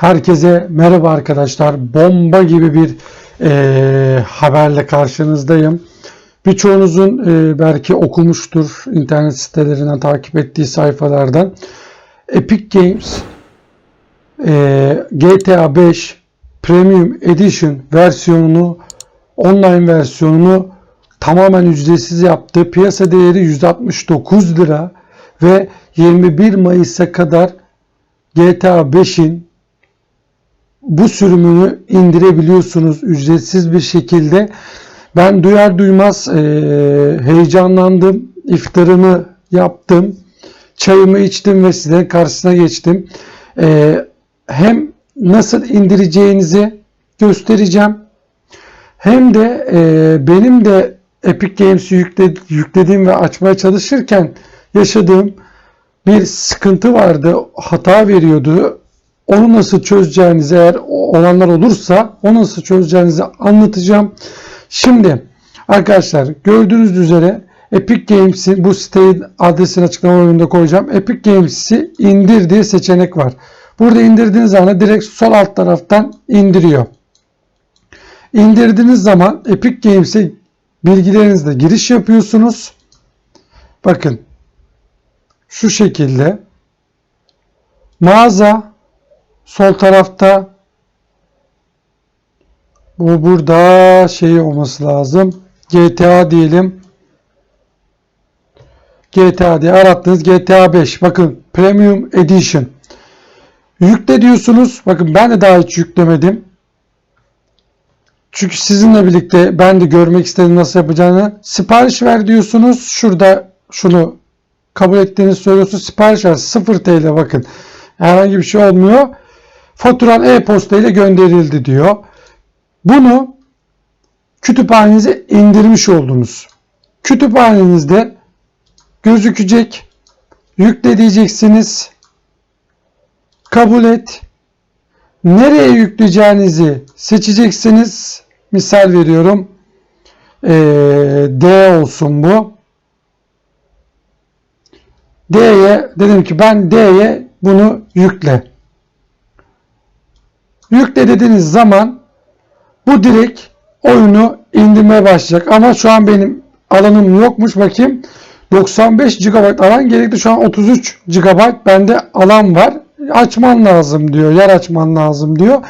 Herkese merhaba arkadaşlar. Bomba gibi bir eee, haberle karşınızdayım. Birçoğunuzun eee, belki okumuştur internet sitelerinden takip ettiği sayfalardan. Epic Games eee, GTA 5 Premium Edition versiyonunu online versiyonunu tamamen ücretsiz yaptı. Piyasa değeri 169 lira ve 21 Mayıs'a kadar GTA 5'in bu sürümünü indirebiliyorsunuz ücretsiz bir şekilde. Ben duyar duymaz eee, heyecanlandım. İftarımı yaptım. Çayımı içtim ve size karşısına geçtim. Eee, hem nasıl indireceğinizi göstereceğim. Hem de eee, benim de Epic Games'i yükle- yüklediğim ve açmaya çalışırken yaşadığım bir sıkıntı vardı. Hata veriyordu. Onu nasıl çözeceğinizi eğer olanlar olursa onu nasıl çözeceğinizi anlatacağım. Şimdi arkadaşlar gördüğünüz üzere Epic Games'in bu sitenin adresini açıklama bölümünde koyacağım. Epic Games'i indir diye seçenek var. Burada indirdiğiniz zaman direkt sol alt taraftan indiriyor. İndirdiğiniz zaman Epic Games'e bilgilerinizle giriş yapıyorsunuz. Bakın şu şekilde mağaza sol tarafta bu burada şey olması lazım. GTA diyelim. GTA diye arattınız. GTA 5. Bakın Premium Edition. Yükle diyorsunuz. Bakın ben de daha hiç yüklemedim. Çünkü sizinle birlikte ben de görmek istedim nasıl yapacağını. Sipariş ver diyorsunuz. Şurada şunu kabul ettiğinizi söylüyorsunuz. Sipariş ver 0 TL bakın. Herhangi bir şey olmuyor. Faturan e-posta ile gönderildi diyor. Bunu kütüphanenize indirmiş oldunuz. Kütüphanenizde gözükecek. Yükle diyeceksiniz. Kabul et. Nereye yükleyeceğinizi seçeceksiniz. Misal veriyorum. Ee, D olsun bu. D'ye dedim ki ben D'ye bunu yükle. Yükle dediğiniz zaman bu direkt oyunu indirmeye başlayacak. Ama şu an benim alanım yokmuş. Bakayım 95 GB alan gerekli. Şu an 33 GB bende alan var. Açman lazım diyor. Yer açman lazım diyor.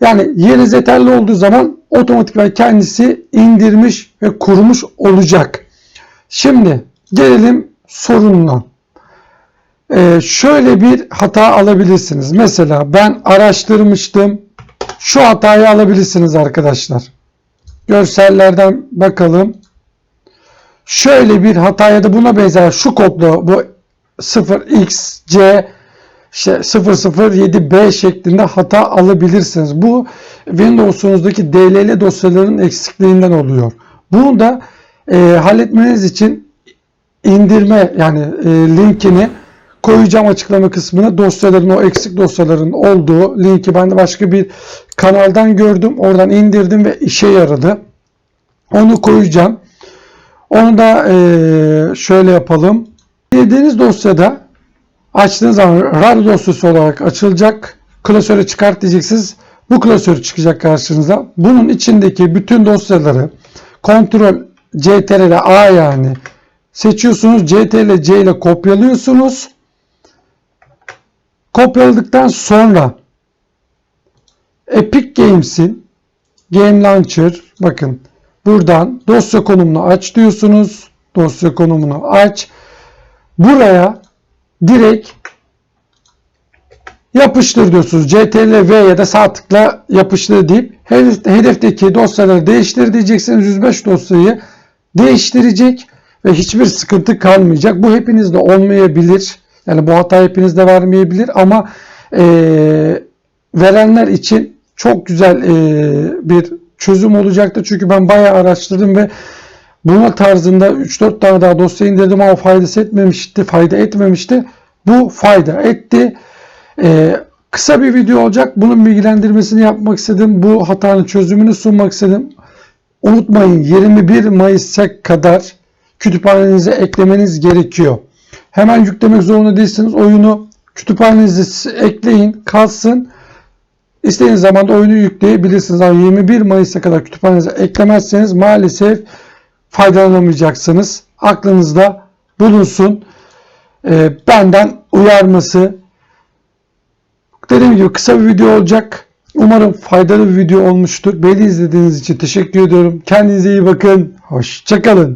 Yani yeriniz yeterli olduğu zaman otomatikman kendisi indirmiş ve kurmuş olacak. Şimdi gelelim sorununa. Ee, şöyle bir hata alabilirsiniz. Mesela ben araştırmıştım. Şu hatayı alabilirsiniz arkadaşlar. Görsellerden bakalım. Şöyle bir hata ya da buna benzer şu kodlu bu 0xc işte 007b şeklinde hata alabilirsiniz. Bu Windows'unuzdaki DLL dosyaların eksikliğinden oluyor. Bunu da e, halletmeniz için indirme yani e, linkini koyacağım açıklama kısmına dosyaların o eksik dosyaların olduğu linki ben de başka bir kanaldan gördüm. Oradan indirdim ve işe yaradı. Onu koyacağım. Onu da eee, şöyle yapalım. Girdiğiniz dosyada açtığınız zaman RAR dosyası olarak açılacak. Klasörü çıkart diyeceksiniz. Bu klasör çıkacak karşınıza. Bunun içindeki bütün dosyaları kontrol CTRL A yani seçiyorsunuz. CTRL C ile kopyalıyorsunuz. Kopyaladıktan sonra Epic Games'in Game Launcher bakın buradan dosya konumunu aç diyorsunuz. Dosya konumunu aç. Buraya direkt yapıştır diyorsunuz. CTRL V ya da sağ tıkla yapıştır deyip hedef- hedefteki dosyaları değiştir diyeceksiniz. 105 dosyayı değiştirecek ve hiçbir sıkıntı kalmayacak. Bu hepinizde olmayabilir. Yani bu hata hepinizde vermeyebilir ama eee, verenler için çok güzel eee, bir çözüm olacaktır. Çünkü ben bayağı araştırdım ve buna tarzında 3-4 tane daha dosya indirdim ama faydası etmemişti, fayda etmemişti. Bu fayda etti. Ee, kısa bir video olacak. Bunun bilgilendirmesini yapmak istedim. Bu hatanın çözümünü sunmak istedim. Unutmayın 21 Mayıs'a kadar kütüphanenize eklemeniz gerekiyor. Hemen yüklemek zorunda değilsiniz. Oyunu kütüphanenize ekleyin, kalsın. İstediğiniz zaman da oyunu yükleyebilirsiniz ama 21 Mayıs'a kadar kütüphanenize eklemezseniz maalesef faydalanamayacaksınız. Aklınızda bulunsun. Ee, benden uyarması. Dediğim gibi kısa bir video olacak. Umarım faydalı bir video olmuştur. Beni izlediğiniz için teşekkür ediyorum. Kendinize iyi bakın. Hoşçakalın.